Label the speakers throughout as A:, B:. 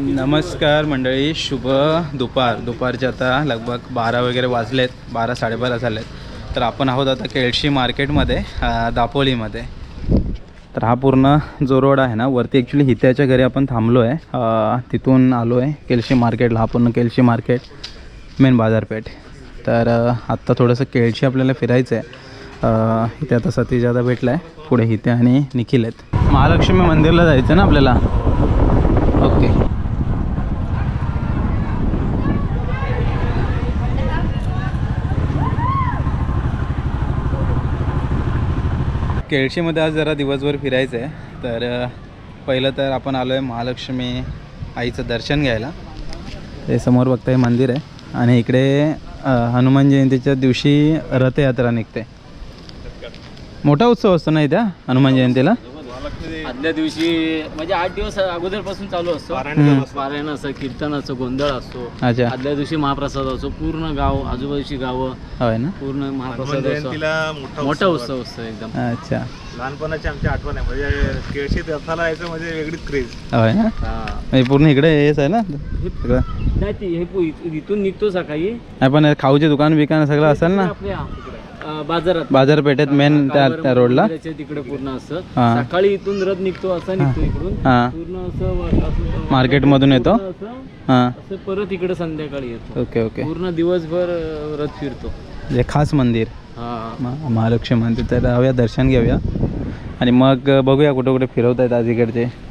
A: नमस्कार मंडळी शुभ दुपार. दुपारचे आता लगभग बारा वगैरे वाजलेत बारा साडेबारा झालेत. तर आपण आहोत आता केळशी मार्केटमध्ये दापोलीमध्ये. तर हा पूर्ण जो रोड आहे ना वरती ॲक्च्युली हित्याच्या घरी आपण थांबलो आहे तिथून आलो आहे केळशी मार्केटला हा पूर्ण केळशी मार्केट मेन बाजारपेठ. तर आत्ता थोडंसं केळशी आपल्याला फिरायचं आहे इथे आता सतीश दादा भेटला आहे पुढे हिते आणि निखिल आहेत. महालक्ष्मी मंदिरला जायचं ना आपल्याला? केळशीमध्ये आज जरा दिवसभर फिरायचं आहे. तर पहिलं तर आपण आलो आहे महालक्ष्मी आईचं दर्शन घ्यायला. ते समोर बघताय मंदिर आहे. आणि इकडे हनुमान जयंतीच्या दिवशी रथयात्रा निघते. मोठा उत्सव असतो ना इथे हनुमान जयंतीला?
B: आदल्या दिवशी म्हणजे आठ दिवस अगोदरपासून चालू असतो. पारायण असं कीर्तन असं गोंधळ असतो.
A: अच्छा.
B: आदल्या दिवशी महाप्रसाद असतो. पूर्ण गाव आजूबाजूची गावं
A: होय ना?
B: पूर्ण महाप्रसाद असतो.
C: जयंतीला मोठा
B: मोठा उत्सव असतो. एकदम.
A: अच्छा.
C: लहानपणाची आमची आठवण आहे. म्हणजे केळशी रथाला यायचं म्हणजे वेगळीच क्रेज
A: होय ना?
B: हा.
A: म्हणजे पूर्ण इकडे हेच आहे ना? सगळं
B: नाही ती हे पु- इथून निघतो सकाळी.
A: नाही पण खाऊचे दुकान बिकान सगळं असेल ना?
B: आपल्या बाजारात.
A: बाजारपेठेत मेन त्या रोडला
B: तिकडे पूर्ण असं.
A: हा.
B: सकाळी इथून रथ निघतो असा निघतो इकडून.
A: हां.
B: पूर्ण असं व- असं-
A: मार्केटमधून येतो?
B: असं
A: हां.
B: असं परत इकडे संध्याकाळी येतो.
A: Okay okay.
B: पूर्ण दिवसभर अं, रथ फिरतो.
A: म्हणजे खास मंदिर.
B: हा.
A: म- महालक्ष्मी मंदिर. तर जाऊया दर्शन घेऊया. आणि मग बघूया कुठे कुठे फिरवत आहेत आज इकडचे.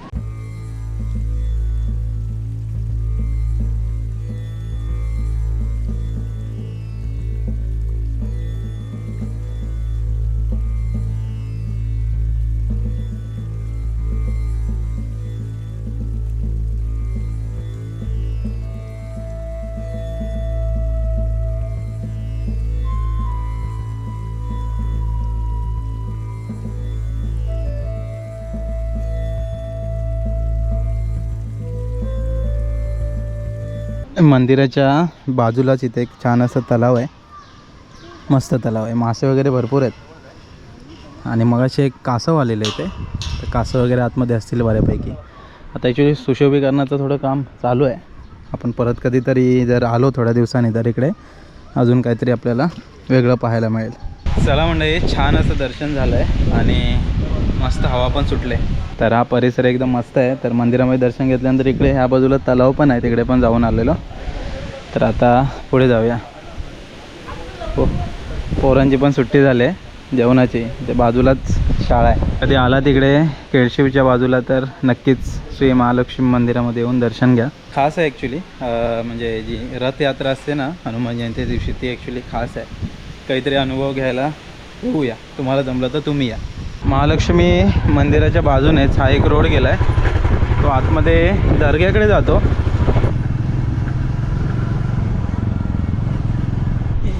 A: मंदिराच्या बाजूलाच इथे एक छान असं तलाव आहे. मस्त तलाव आहे. मासे वगैरे भरपूर आहेत. आणि मग असे एक कासव आलेलं आहे ते तर कासव वगैरे आतमध्ये असतील बऱ्यापैकी. आता ॲक्च्युली सुशोभीकरणाचं थोडं काम चालू आहे. आपण परत कधीतरी जर आलो थोड्या दिवसांनी तर इकडे अजून काहीतरी आपल्याला वेगळं पाहायला मिळेल. चला म्हणजे छान असं दर्शन झालं आहे आणि मस्त हवा पण सुटले तर हा परिसर एकदम मस्त आहे. तर मंदिरामध्ये दर्शन घेतल्यानंतर इकडे ह्या बाजूला तलाव पण आहे. तिकडे पण जाऊन आलेलो. तर आता पुढे जाऊया. हो पोरांची पण सुट्टी झाली आहे. जेवणाची. ते बाजूलाच शाळा आहे. कधी आला तिकडे केळशिवच्या बाजूला तर नक्कीच श्री महालक्ष्मी मंदिरामध्ये येऊन दर्शन घ्या. खास आहे ॲक्च्युली म्हणजे जी रथयात्रा असते ना हनुमान जयंती दिवशी ती ॲक्च्युली खास आहे. काहीतरी अनुभव घ्यायला येऊया. तुम्हाला जमलं तर तुम्ही या. महालक्ष्मी मंदिराच्या बाजूनेच हा एक रोड गेला आहे तो आतमध्ये दर्ग्याकडे जातो.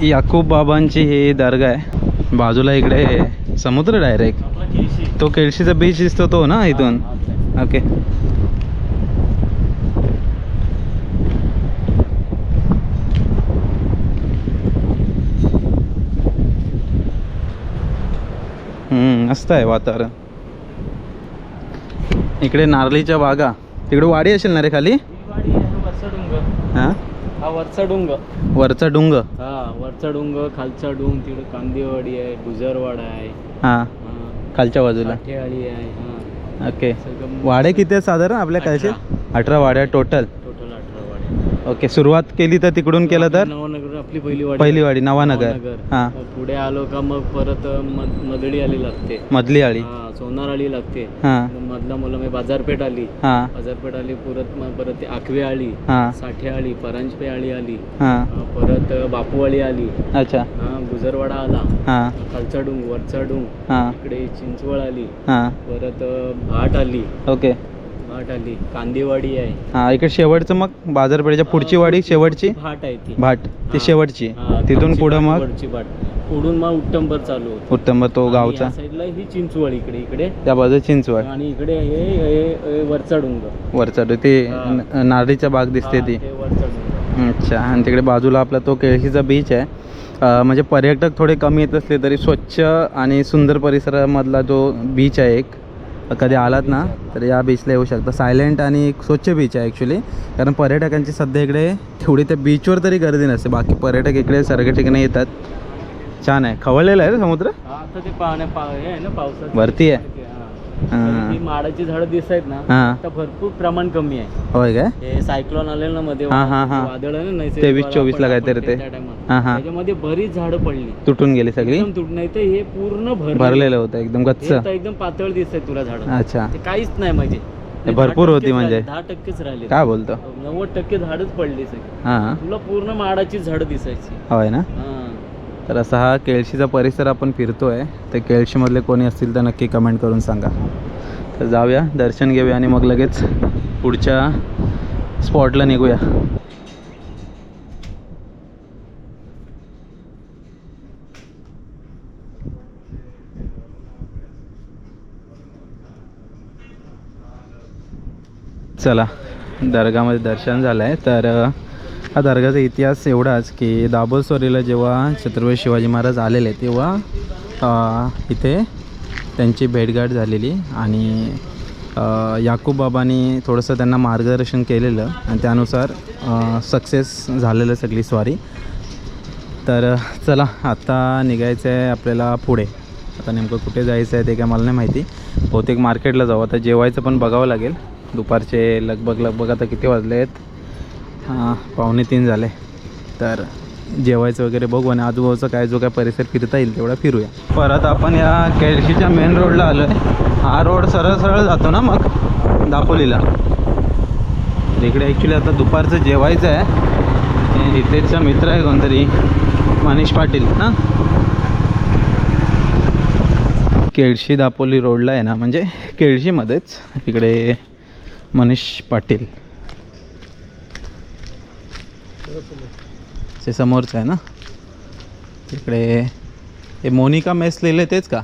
A: याकूब बाबांची ही दर्गा आहे. बाजूला इकडे समुद्र डायरेक्ट तो केळशीचा बीच दिसतो तो ना इथून? ओके मस्त आहे वातावरण. इकडे नारळीच्या बागा. तिकडे वाडी असेल ना रे खाली? हां?
B: हा वरचा डुंग.
A: वरचा डुंग.
B: हा वरचा डुंग खालचा डुंग तिकडे कांदेवाडी आहे गुजरवाडा आहे.
A: हां.
B: हा,
A: खालच्या बाजूला.
B: आहे हा.
A: ओके. वाडे किती आहेत साधारण आपल्या कायचे अठरा वाड्या टोटल
B: टोटल अठरा वाड्या.
A: ओके सुरुवात केली तर तिकडून केलं तर?
B: आपली पहिली वाडी
A: पहिली वाडी नवानगर. हां.
B: मग पुढे आलो का मग परत मद- मदडी आली लागते.
A: मधली आळी
B: हा सोनार आली लागते.
A: हां.
B: मग मधला मुलं मी बाजारपेठ आली.
A: हां.
B: बाजारपेठ आली परत मग परत ती आखवे आली.
A: हां.
B: साठे आली परांजपे आळी आली
A: हां.
B: हा, परत बापूवाडी आली.
A: अच्छा.
B: हा गुजरवाडा आला.
A: हां.
B: खालचा डुंग वरचा डुंग
A: हां.
B: इकडे चिंचवड आली.
A: हां.
B: परत भाट आली.
A: ओके.
B: भाट आली. कांदेवाडी आहे.
A: हां इकडे शेवटचं मग बाजारपेठेच्या पुढची वाडी शेवटची
B: भाट आहे ती.
A: भाट ती
B: हा.
A: शेवटची.
B: हा,
A: तिथून पुढं मग
B: वरची भाट पुढून मग उत्तमभर चालू होतं.
A: उत्तम तो गावचा.
B: साईडला ही चिंचवड इकडे इकडे.
A: त्या बाजूला चिंचवड.
B: आणि इकडे हे हे- हे वरचा डुंग
A: वरचा तो ते
B: हा.
A: न- नारळीचा बाग दिसते
B: हा,
A: ती.
B: ते वरचा डुंग
A: अच्छा आणि तिकडे बाजूला आपला तो केळशीचा बीच आहे. अं, म्हणजे पर्यटक थोडे कमी येत असले तरी स्वच्छ आणि सुंदर परिसरामधला जो बीच आहे एक कधी आलात ना तर या बीचला येऊ शकता. सायलेंट आणि एक स्वच्छ बीच आहे ॲक्च्युली कारण पर्यटकांची सध्या इकडे तेवढी त्या बीचवर तरी गर्दी नसते. बाकी पर्यटक इकडे सगळ्या ठिकाणी येतात. छान आहे. खवळलेलं आहे समुद्र?
B: हे ना पावसाचं.
A: वरती आहे.
B: हा. ती माडाची झाडं दिसत आहेत ना आता भरपूर प्रमाण कमी आहे.
A: होय काय?
B: हे सायक्लोन आलेलं ना मध्ये
A: हां, हां, हां.
B: वादळ आहे ना नैसर्गिक
A: चोवीसला
B: आपण-
A: काहीतरी ते.
B: त्या.
A: हां हां.
B: त्याच्यामध्ये बरीच झाडं पडली.
A: तुटून गेली सगळी?
B: एकदम तुट नाही तर हे पूर्ण भर
A: भरलेलं होतं एकदम गच्च.
B: एकदम पातळ दिसत तुला झाड.
A: अच्छा.
B: ते काहीच नाही म्हणजे
A: ते भरपूर होती म्हणजे.
B: दहा टक्केच राहिले.
A: काय बोलतो?
B: नव्वद टक्के झाडच पडली सगळी.
A: हां.
B: तुला पूर्ण माडाची झाड दिसायची.
A: होय ना?
B: हा.
A: तर असा हा केळशीचा परिसर आपण फिरतो आहे ते केळशीमधले कोणी असतील तर नक्की कमेंट करून सांगा. तर जाऊया दर्शन घेऊया आणि मग लगेच पुढच्या स्पॉटला निघूया. चला दर्गामध्ये दर्शन झालं आहे तर हा दर्गाचा इतिहास एवढाच की दाभोलस्वरीला जेव्हा छत्रपती शिवाजी महाराज आलेले तेव्हा इथे त्यांची भेटगाठ झालेली आणि याकूब बाबांनी थोडंसं त्यांना मार्गदर्शन केलेलं आणि त्यानुसार सक्सेस झालेलं सगळी स्वारी. तर चला आता निघायचं आहे आपल्याला पुढे. आता नेमकं कुठे जायचं आहे ते काय मला नाही माहिती. बहुतेक मार्केटला जाऊ. आता जेवायचं पण बघावं लागेल. दुपारचे लगभग लगभग आता किती वाजले आहेत हां पावणे तीन झाले. तर जेवायचं वगैरे बघू आणि आजूबाजूचा काय जो काय परिसर फिरता येईल तेवढा फिरूया. परत आपण या केळशीच्या मेन रोडला आलो आहे हा रोड सरळ सरळ जातो ना मग? दापोलीला. इकडे ॲक्च्युली आता दुपारचं जेवायचं आहे. हितेशचा मित्र आहे कोणतरी? मनीष पाटील ना? केळशी दापोली रोडला आहे ना म्हणजे केळशीमध्येच इकडे मनीष पाटील. ते समोरचं आहे ना? तिकडे हे मोनिका मेस लिहिले तेच का?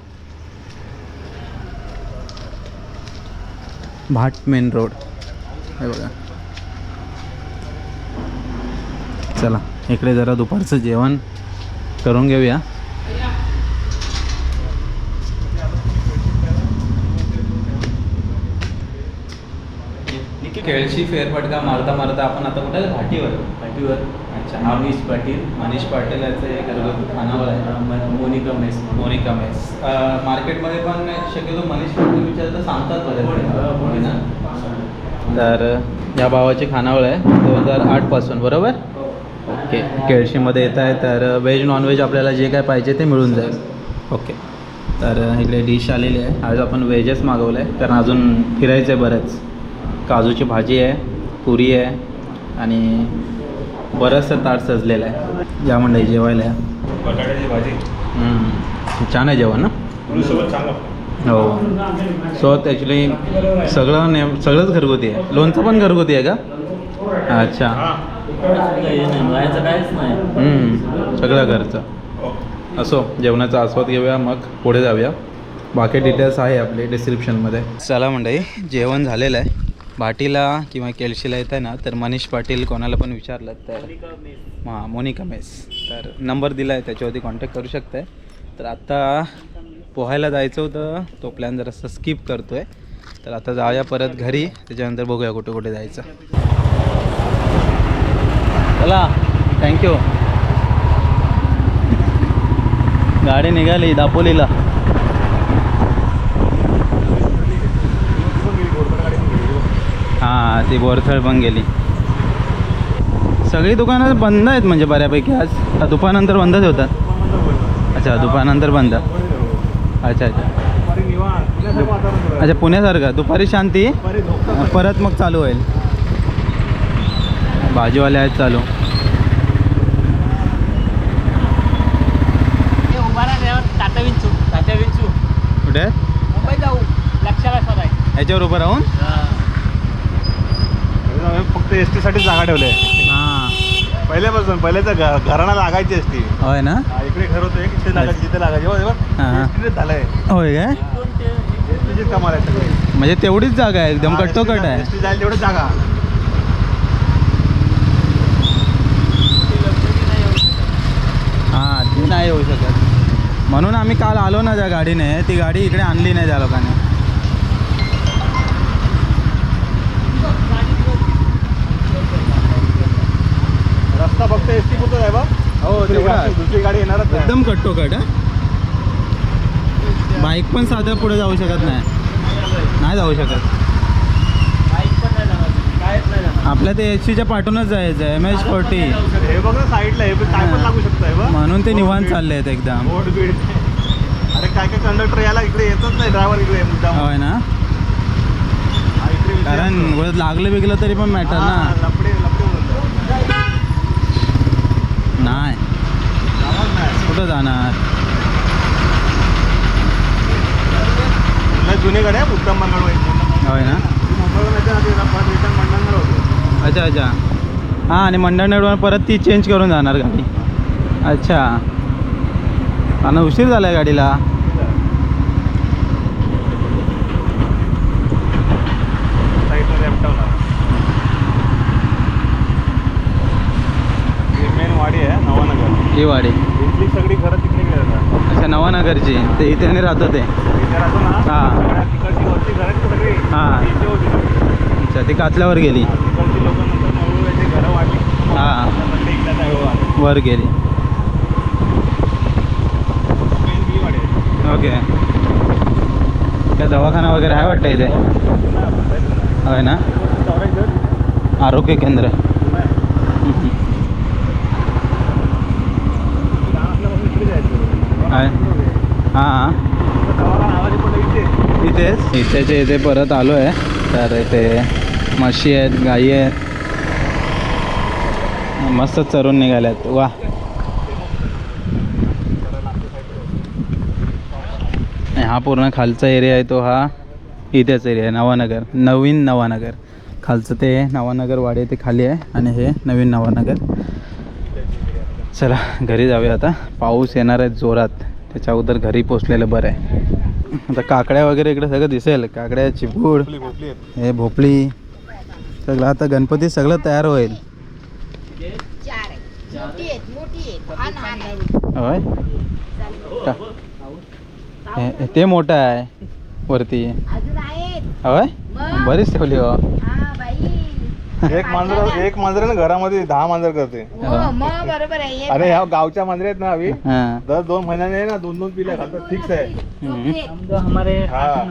A: भाट मेन रोड. हे बघा. चला इकडे जरा दुपारचं जेवण करून घेऊया. केळशी फेरफटका मारता मारता आपण आता कुठे? घाटीवर.
B: घाटीवर.
A: अच्छा
B: अमिश पाटील
A: मनीष पाटील याचं हे घरगुती खानावळ आहे.
B: मोनिका मेस.
A: मोनिका मेस. मार्केटमध्ये पण शक्यतो मनीष पाटील विचारतं सांगतात
B: हो,
A: बरेच
B: हो,
A: ना? तर या भावाची खानावळ आहे दोन हजार आठपासून बरोबर? ओके. केळशीमध्ये येत आहे तर व्हेज नॉनव्हेज आपल्याला जे काय पाहिजे ते मिळून जाईल. ओके. तर इकडे डिश आलेली आहे. आज आपण व्हेजच मागवलं आहे कारण अजून फिरायचं आहे बरंच. काजूची भाजी आहे पुरी आहे आणि बरंचसं ताट सजलेलं आहे. या मंडळी जेवायला या.
C: बटाट्याची भाजी.
A: छान आहे जेवण ना? हो. सो ॲक्च्युली सगळं ने सगळंच घरगुती आहे. लोणचं पण घरगुती आहे का? अच्छा. सगळं घरचं. असो जेवणाचा आस्वाद घेऊया मग पुढे जाऊया. बाकी डिटेल्स आहे आपले डिस्क्रिप्शनमध्ये चला मंडळी जेवण झालेलं आहे. भाटीला किंवा केळशीला येत आहे ना तर मनीष पाटील कोणाला पण विचारलं तर. हां मोनिका मेस. तर नंबर दिला आहे त्याच्यावरती कॉन्टॅक्ट करू शकताय. तर आता पोहायला जायचं होतं तो प्लॅन जरासा स्किप करतो आहे तर आता जाऊया परत घरी त्याच्यानंतर बघूया कुठे कुठे जायचं. चला थँक्यू गाडी निघाली दापोलीला. हां ती बोरथळ पण गेली. सगळी दुकानं बंद आहेत म्हणजे बऱ्यापैकी आज. दुपारनंतर बंदच होतात. अच्छा दुपारनंतर बंद. अच्छा अच्छा. अच्छा पुण्यासारखं. दुपारी शांती. परत मग चालू होईल. भाजीवाले आहेत चालू.
B: हे
A: कुठे? ह्याच्यावर उभं राहून?
C: फक्त एस टीसाठी जागा ठेवली
A: हां.
C: पहिल्यापासून पहिले तर घ- घराणा लागायची एस टी
A: होय ना?
C: इकडे घर होतं एक इथे लागायची जिथे लागायची.
A: हां, हां.
C: झालंय.
A: होय काय?
C: एस टीचीच कमाल आहे सगळी.
A: म्हणजे तेवढीच जागा आहे एकदम कट्टोकट आहे.
C: एस टी तेवढं जागा.
A: हां ती नाही येऊ शकत. म्हणून आम्ही काल आलो ना त्या गाडीने ती गाडी इकडे आणली नाही त्या लोकांनी.
C: फक्त एस टी पुरतं आहे बा.
A: हो
C: दुसरी गाडी- दुसरी गाडी येणारच नाही.
A: एकदम कट्टो कट बाईक पण साध्या पुढे जाऊ शकत नाही. नाही जाऊ शकत. आपल्या ते एच सीच्या पाठूनच जायचं एम एच फोर्टी.
C: हे बघ ना साईडला हे पण काय पण लागू शकतंय बा.
A: म्हणून ते निवांत चालले आहेत एकदम.
C: बोर्ड बीड. अरे काय काय कंडक्टर याला इकडे येतच नाही. ड्रायव्हर इकडे
A: होय ना? कारण. उगाच लागलं बिगलं तरी पण मॅटर ना.
C: लफडे बोलतात.
A: नाही कुठं जाणार?
C: लय जुनी गाडी आहे उत्तम मंगळ
A: होय ना? अच्छा अच्छा. हां आणि मंडळ परत ती चेंज करून जाणार गाडी. अच्छा. आणि उशीर झाला आहे गाडीला
C: साईडला लेफ्टवला ही मेन वाडी आहे नवानगर
A: ही वाडी
C: इथली सगळी घरं तिकडे गेली
A: अच्छा नवानगरची. ते इथे आणि राहतो ते.
C: इथे राहतो ना?
A: हा.
C: सगळ्या तिकडची वरची घरं आहेत सगळी.
A: हा.
C: इथे होती.
A: अच्छा ती कातल्यावर गेली.
C: तिकडची लोक नंतर मळू याची घरं वाढली.
A: हा. वर गेली.
C: मेन ही वाडी आहे
A: ओके. काय दवाखाना वगैरे आहे वाटतं इथे? होय ना?
C: चौऱ्याऐंशी
A: आरोग्य केंद्र. आहे. हां इथेच? इथेचे इथे परत आलो आहे. तर इथे म्हशी आहेत गाई आहेत. मस्त चरून निघाल्यात. वा. हा पूर्ण खालचा एरिया आहे तो हा इथेच एरिया आहे नवानगर. नवीन नवानगर. खालचं ते नवानगर वाडे आहे ते खाली आहे आणि हे नवीन नवानगर. चला घरी जाऊया आता. पाऊस येणार आहे जोरात. त्याच्या अगोदर घरी पोचलेलं बरं आहे. आता काकड्या वगैरे इकडे सगळं दिसेल. काकड्या चिपूड हे भोपळी सगळं आता गणपती सगळं तयार होईल.
D: चार आहे. मोठी आहेत मोठी आहेत हा लहान आहे
A: होय? का? हे- ते मोठं आहे वरती.
D: अजून आहेत.
A: होय?
D: मग?
A: बरीच ठेवली हो.
C: एक मांजर एक मांजर ना घरामध्ये दहा मांजर करते.
D: हो मग बरोबर आहे
C: अरे ह्या गावच्या मांजरे आहेत ना हवी
A: हां.
C: दर दोन महिन्याने ना दोन दोन पिल्या घालतात फिक्स आहे.
D: झोपले.
C: हा.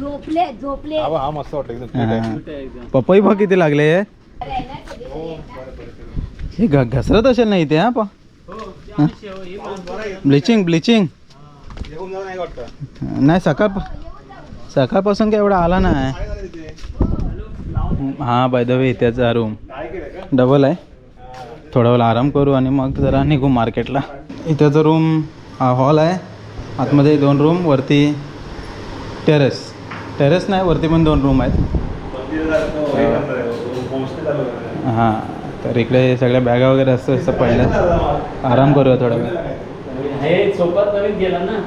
D: झोपले झोपले.
C: हा बा, हा मस्त वाटतं एकदम cute आहे.
A: हां. पपई बघ किती लागले हे? घ घसरत असेल ना इथे हा पा. ब्लिचिंग ब्लिचिंग
C: येऊन जाऊ नाही वाटतं.
A: नाही सकाळ सकाळपासून काय एवढा आला नाही? हां बाय द वे त्याचा रूम डबल आहे. थोडा वेळ आराम करू आणि मग जरा निघू मार्केटला इथं रूम हा हॉल आहे. आतमध्ये दोन रूम वरती टेरेस टेरेस नाही वरती पण दोन रूम आहेत.
C: हे
A: तर इकडे सगळ्या बॅगा वगैरे असतं असतं पडल्या आराम करूया थोडा वेळ.
B: सोबत नवीन गेला ना.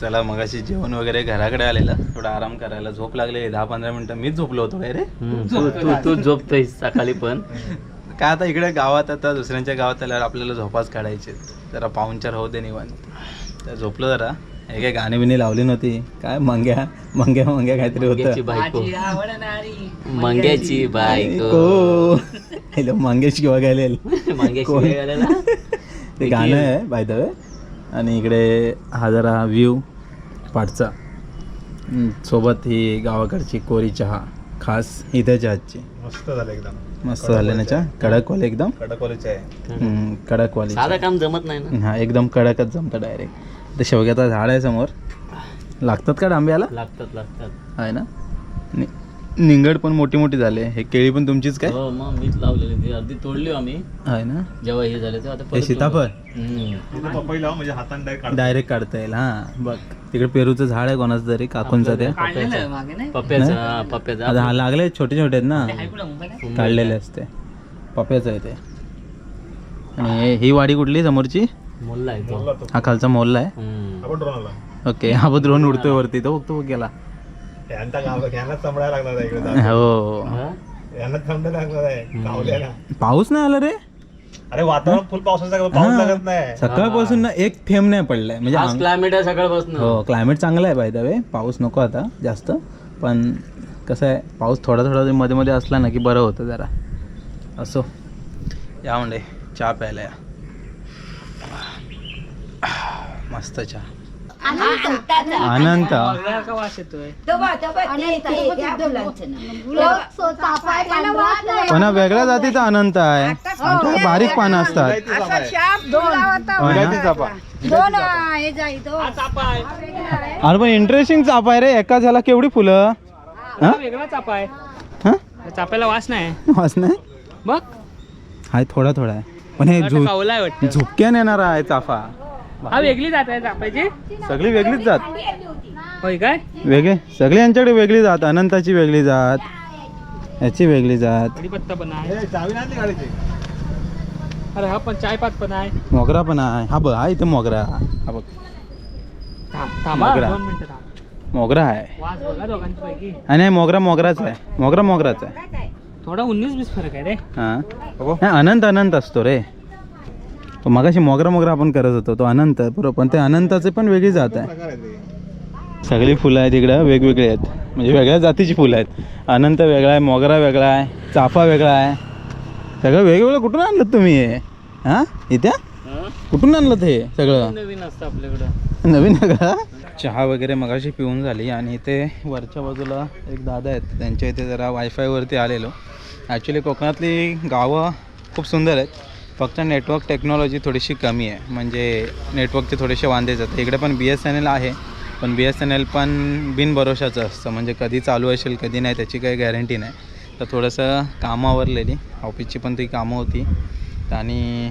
A: चला मगाशी जेवण वगैरे घराकडे आलेलं. थोडा आराम करायला झोप लागलेली. दहा पंधरा मिनटं मीच झोपलो होतो रे?
B: तू तू तू झोपतोय सकाळी पण.
A: काय आता इकडे गावात आता दुसऱ्यांच्या गावात आल्यावर आपल्याला झोपाच काढायचे जरा पाहुणचार होऊ दे निवांत. तर झोपलो जरा. हे काय गाणी बिणी लावली नव्हती. काय मंग्या मंग्या मंग्या काहीतरी होतं.
B: बायको. मंग्याची बायको.
A: मंगेश किंवा गेले
B: ना?
A: ते गाणं आहे बाय द वे आणि इकडे हा जरा व्ह्यू पाठचा. सोबत ही गावाकडची कोरी चहा खास इथे चहाची.
C: मस्त झालं एकदम.
A: मस्त झाले ना चहा? कडकवाले. एकदम?
C: कडकवालीचे आहे.
A: हम्म, कडकवाली
B: साधं काम जमत नाही ना?
A: हा एकदम कडकच जमतं डायरेक्ट ते शेवग्याचं झाड आहे समोर. लागतात का डांब्याला?
B: लागतात लागतात.
A: आहे ना? नि- निंगड पण मोठी मोठी झाले. हे केळी पण तुमचीच काय?
B: हो मग मीच लावलेली. ती अर्धी तोडली आम्ही.
A: आहे ना?
B: जेव्हा हे झाले तेव्हा आता
A: हे
B: परत
A: सीताफळ?
B: हम्म.
C: पपई लाव म्हणजे हाताने direct.
A: डायरेक्ट काढता येईल. हां बघ. तिकडे पेरूचं झाड आहे कोणाचं तरी काकूंचं
B: पप्प्याचा. हा,
A: हा लागले छोटे छोटे आहेत ना. काढलेले असते. पप्याचं आहे ते. आणि हे- वाडी कुठली समोरची?
B: मुल्ला आहे
C: बोलला
B: तो
C: तो.
A: हा खालचा मोल्ला आहे.
B: हम्म.
C: आपण ड्रोन आला
A: ओके हा ड्रोन उडतोय वरती. तो बघतो बघ गेला
C: यांचा गाव यांनाच सांभाळायला लागणार आहे इकडे जाऊन.
A: हो?
C: यांनाच लागणार आहे. गावल्याला.
A: पाऊस नाही आला रे?
C: अरे वातावरण फुल पावसाचं पाऊस
A: हा.
C: लागत नाही.
A: सकाळपासून ना एक थेंब नाही पडलाय. म्हणजे
B: आज क्लायमेट आहे सकाळपासून.
A: हो क्लायमेट चांगलं आहे बाय द वे पाऊस नको आता जास्त. पण कसं आहे पाऊस थोडा थोडा मध्ये मध्ये असला ना की बरं होतं जरा. असो. या म्हणजे चहा प्यायला या. मस्त चहा. अनंत. पण हा वेगळ्या जातीचा अनंत आहे. आमच्या बारीक पानं असतात.
B: हा
A: अरे पण इंटरेस्टिंग चाप आहे रे. एका झाला केवढी फुलं?
B: हा वेगळा चापा आहे.
A: हा?
B: चाप्याला वास नाही.
A: वास नाही?
B: बघ
A: हाय थोडा थोडा आहे. पण हे
B: आता
A: झु
B: कावला आहे वाटतं.
A: झुपक्यान येणारा आहे चाफा.
B: हा वेगळी जात आहे चाप्याची
A: सगळी वेगळीच जात.
B: होय काय?
A: वेगळे? सगळी यांच्याकडे वेगळी जात अनंताची वेगळी जात याची वेगळी जात.
B: कढीपत्ता पण आहे. अरे हा पण चायपात पण आहे.
A: मोगरा पण आहे. हा बघ हा इथे मोगरा. हा बघ.
B: थांब थांबा
A: मोगरा.
B: दोन मिनिटं थांब.
A: मोगरा आहे.
B: वास बघा दोघांच्या पैकी.
A: आणि हे मोगरा मोगराच आहे. मोगरा मोगराच आहे.
B: थोडा उन्नीस बीस फरक आहे रे.
A: हा. नाही, अनंत अनंत असतो रे. मगाशी मोगरा मोगरा आपण करत होतो तो अनंत बरोबर. पण ते अनंताचे पण वेगळी जात आहे.
C: आहे.
A: सगळी फुलं आहेत इकडं वेगवेगळी आहेत. म्हणजे वेगळ्या जातीची फुलं आहेत. अनंत वेगळा आहे मोगरा वेगळा आहे चाफा वेगळा आहे. सगळं वेगवेगळं कुठून आणलं तुम्ही हे? हां? इथे? कुठून आणलं ते सगळं?
B: नवीन असतं आपल्याकडं.
A: नवीन आहे का? चहा वगैरे मगाशी पिऊन झाली आणि इथे वरच्या बाजूला एक दादा आहेत. त्यांच्या इथे जरा वायफायवरती आलेलो. ॲक्च्युली कोकणातली गावं खूप सुंदर आहेत. फक्त नेटवर्क टेक्नॉलॉजी थोडीशी कमी आहे. म्हणजे नेटवर्कचे थोडेसे वांदे जातात. इकडे पण बी एस एन एल आहे. पण बी एस एन एल पण बिनभरोशाचं असतं. म्हणजे कधी चालू असेल कधी नाही त्याची काही गॅरंटी नाही. तर थोडंसं कामं आवरलेली. ऑफिसची पण ती कामं होती. आणि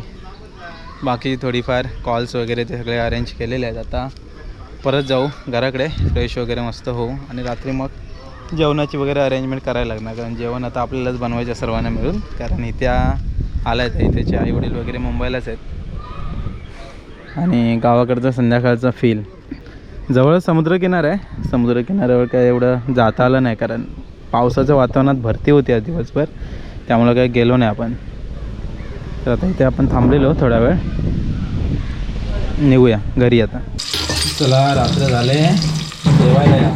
A: बाकी थोडीफार कॉल्स वगैरे ते सगळे अरेंज केलेले आहेत. आता परत जाऊ घराकडे. फ्रेश वगैरे मस्त होऊ. आणि रात्री मग जेवणाची वगैरे अरेंजमेंट करायला लागणार. कारण जेवण आता आपल्यालाच बनवायचं सर्वांना मिळून. कारण इत्या आला आहे इथेचे आईवडील वगैरे मुंबईलाच आहेत. आणि गावाकडचा संध्याकाळचा फील जवळ समुद्रकिनार आहे. समुद्रकिनाऱ्यावर काय एवढं जाता आलं नाही कारण पावसाच्या वातावरणात भरती होती आज दिवसभर. त्यामुळं काही गेलो नाही आपण. तर आता इथे आपण थांबलेलो थोडा वेळ. निघूया घरी आता. चला रात्र झाले. जेवायला या.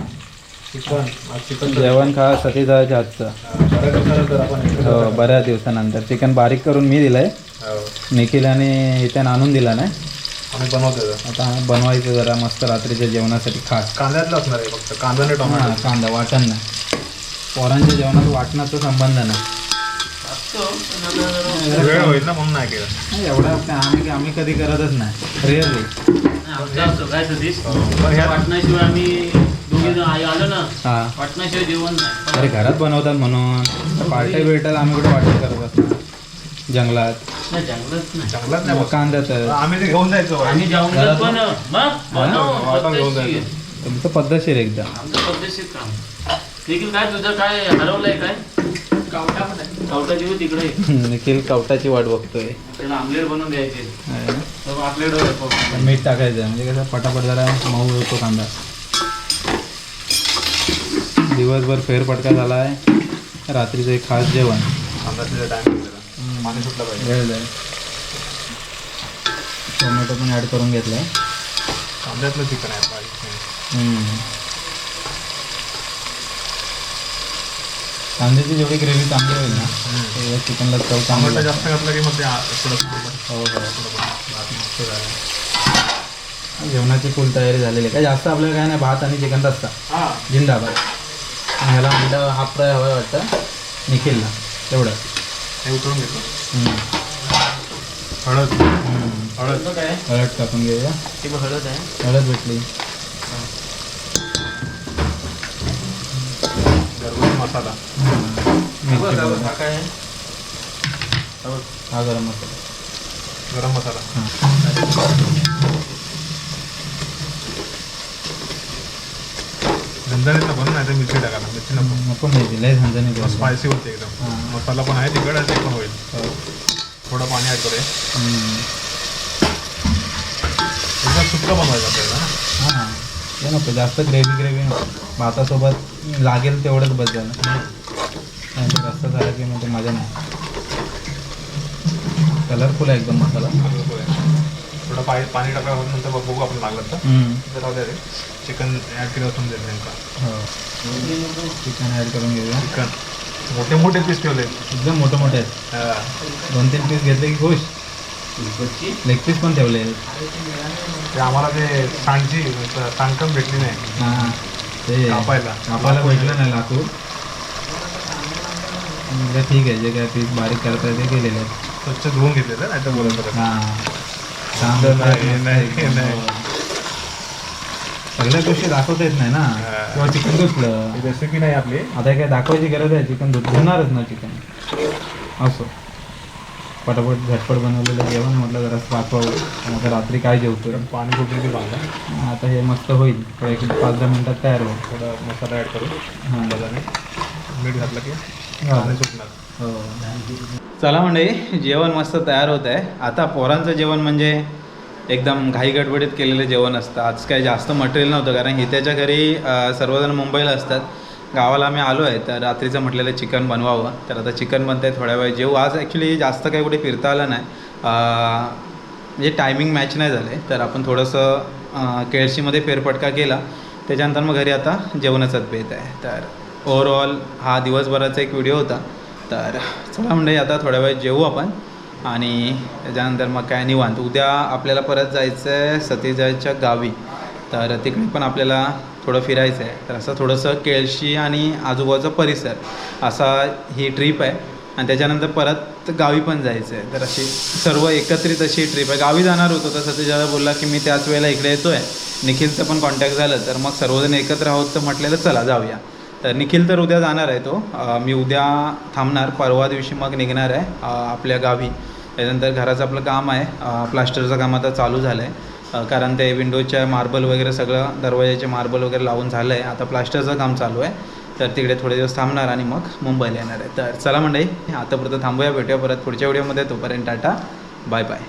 A: जेवण खा सतीदाच्या हातचं
C: बऱ्याच दिवसानंतर आपण इकडे
A: हो बऱ्याच दिवसानंतर. चिकन बारीक करून मी दिलंय.
C: हो.
A: निखिलाने इथे आणून दिला नाही
C: आता.
A: आता बनवायचं जरा मस्त रात्रीच्या जेवणासाठी खास.
C: कांद्यातलं असणार आहे फक्त. कांदा आणि
A: हां
C: टोमॅटो
A: कांदा वाटण नाही. पोरांच्या जेवणात वाटणाचा संबंध नाही.
C: वेळ होईल ना म्हणून नाही केलं.
A: नाही, एवढा काय आम्ही आम्ही कधी करतच नाही. रिअरली
B: काय सतीश?
C: पण ह्या-
B: वाटण्याशिवाय आम्ही
A: हां. अरे घरात बनवतात म्हणून. पार्ट्या भेटायला आम्ही कुठे वाटण करत असणार? जंगलात.
B: नाही जंगलात नाही.
C: जंगलात नाही बघ.
A: कांद्यात
C: आम्ही ते घेऊन जायचो.
B: आम्ही जंगलात पण मग बनव
C: वाटण घेऊन
B: पद्धतशीर.
C: जायचो.
A: तुमचं पद्धतशीर
B: आमचं पद्धतशीर काम. देखील काय तुझं काय हरवलंय काय? कावटा कावटा देऊ तिकडे
A: निखिल कवटाची वाट बघतोय.
B: त्याला आमलेट बनवून द्यायचे. आपल्याकडं
A: मीठ टाकायचं म्हणजे कसं पटापट जरा मऊ होतो कांदा. दिवसभर फेरफटका झाला आहे रात्रीचं एक खास जेवण.
C: कांदा तिथे टाइम पाणी सुटलं पाहिजे.
A: वेळ जाईल. टोमॅटो पण ॲड करून घेतलं आहे
C: कांद्यातलं चिकन आहे.
A: कांद्याची जेवढी ग्रेव्ही चांगली होईल ना तेवढं चिकनला चव चांगली
C: टोमॅटो
A: लागते.
C: जास्त घातलं की मग ते आ- थोडं
A: हो हो. जेवणाची फुल तयारी झालेली आहे. काय जास्त आपल्याला काय नाही भात आणि चिकन रस्ता
C: हां.
A: जिंदाबाद. ह्याला अंडा हाफ फ्राय हवा वाटतं. निखिलला. तेवढं
C: हे उतरून घेतो. हळद. हळद.
B: काय?
A: हळद टाकून घेऊया.
B: ते बघ हळद आहे.
A: हळद भेटली.
C: घरगुती मसाला.
A: पावडर.
B: काय
A: हा गरम मसाला.
C: गरम मसाला. झणझणीतलं बनवून नाही तर मिरची टाकायला मिरची नको
A: नको नाही लय झणझणीत बनवलं.
C: स्पायसी होते एकदम. मसाला पण आहे तिकड ते पण होईल
A: हो.
C: थोडं पाणी ॲड करूया
A: हम्म.
C: एकदम सुक्क बनवायचं आपल्याला ना.
A: हां ते नको जास्त ग्रेव्ही ग्रेव्ही नको भातासोबत लागेल तेवढंच बस झालं नाही रस्ता झाला की मग ते मजा नाही कलरफुल आहे एकदम मसाला
C: बरोबर आहे. थोडं पाणी पाणी टाकावं नंतर बघ- आपण लागलं. तर राहू द्या रे चिकन ॲड केलं असून देत नेमका.
A: हो. चिकन ॲड करून घेऊया.
C: चिकन मोठे मोठे पीस ठेवले.
A: एकदम मोठे मोठे आहेत. दोन तीन पीस घेतले की खुश. लेग पीस पण ठेवले. आहेत
C: ते आम्हाला ते सांडची सांगकम भेटली नाही.
A: हां ते
C: कापायला.
A: कापायला भेटलं नाही लाकूड. म्हटलं ठीक आहे जे काय पीस बारीक करता ते केलेले आहेत.
C: स्वच्छ धुवून घेतलेलं नाही तर बोलत
A: हां. छान
C: नाही, नाही. नाही.
A: सगळ्या गोष्टी दाखवता येत नाही ना. किंवा चिकन धुतलं.
C: रेसिपी नाही आपली.
A: आता काय दाखवायची गरज आहे चिकन धुत धुणारच ना चिकन असो. पटापट झटपट बनवलेलं जेवण म्हटलं जरा वाचवावं आता रात्री काय जेवतोय?
C: पाणी कुठे ते बांधला
A: आता हे मस्त होईल. एक पाच दहा मिनिटात तयार होईल.
C: थोडा मसाला ॲड करू.
A: हां.
C: मीठ घातलं की
A: हा.
C: पाणी सुटणार.
A: हो. चला मंडळी जेवण मस्त तयार होत आहे. आता पोरांचं जेवण म्हणजे एकदम घाईगडबडीत केलेले केलेलं जेवण असतं आज काही जास्त मटेरियल नव्हतं कारण हित्याच्या घरी सर्वजण मुंबईला असतात. गावाला आम्ही आलो आहे तर रात्रीचं म्हटलेलं चिकन बनवावं. तर आता चिकन बनतं आहे थोड्या वेळ. जेऊ आज ॲक्च्युली जास्त काही कुठे फिरता आलं नाही म्हणजे टायमिंग मॅच नाही झाले. तर आपण थोडंसं केळशीमध्ये फेरफटका केला. त्याच्यानंतर मग घरी आता जेवणाचाच बेत आहे. तर ओव्हरऑल हा दिवसभराचा एक व्हिडिओ होता. तर चला म्हणजे आता थोड्या वेळ जेवू आपण. आणि त्याच्यानंतर मग काय निवांत. उद्या आपल्याला परत जायचं आहे सतीजाच्या गावी. तर तिकडे पण आपल्याला थोडं फिरायचं आहे तर असं थोडंसं केळशी आणि आजूबाजूचा परिसर असा ही ट्रीप आहे. आणि त्याच्यानंतर परत गावी पण जायचं आहे तर अशी सर्व एकत्रित अशी ट्रीप आहे. गावी जाणार होतो तर सतीजाला बोलला की मी त्याच वेळेला इकडे येतो आहे निखिलचं पण कॉन्टॅक्ट झालं. तर मग सर्वजण एकत्र आहोत तर म्हटलेलं चला जाऊया. तर निखिल तर उद्या जाणार आहे तो. मी उद्या थांबणार. परवा दिवशी मग निघणार आहे आपल्या गावी. त्याच्यानंतर घराचं आपलं काम आहे. प्लास्टरचं काम आता चालू झालं आहे कारण ते विंडोजच्या मार्बल वगैरे सगळं दरवाजाचे मार्बल वगैरे लावून झालं आहे आता प्लास्टरचं काम चालू आहे. तर तिकडे थोडे दिवस थांबणार आणि मग मुंबईला येणार आहे. तर चला मंडळी आतापर्यंत थांबूया भेटूया परत पुढच्या व्हिडिओमध्ये. तोपर्यंत टाटा बाय बाय.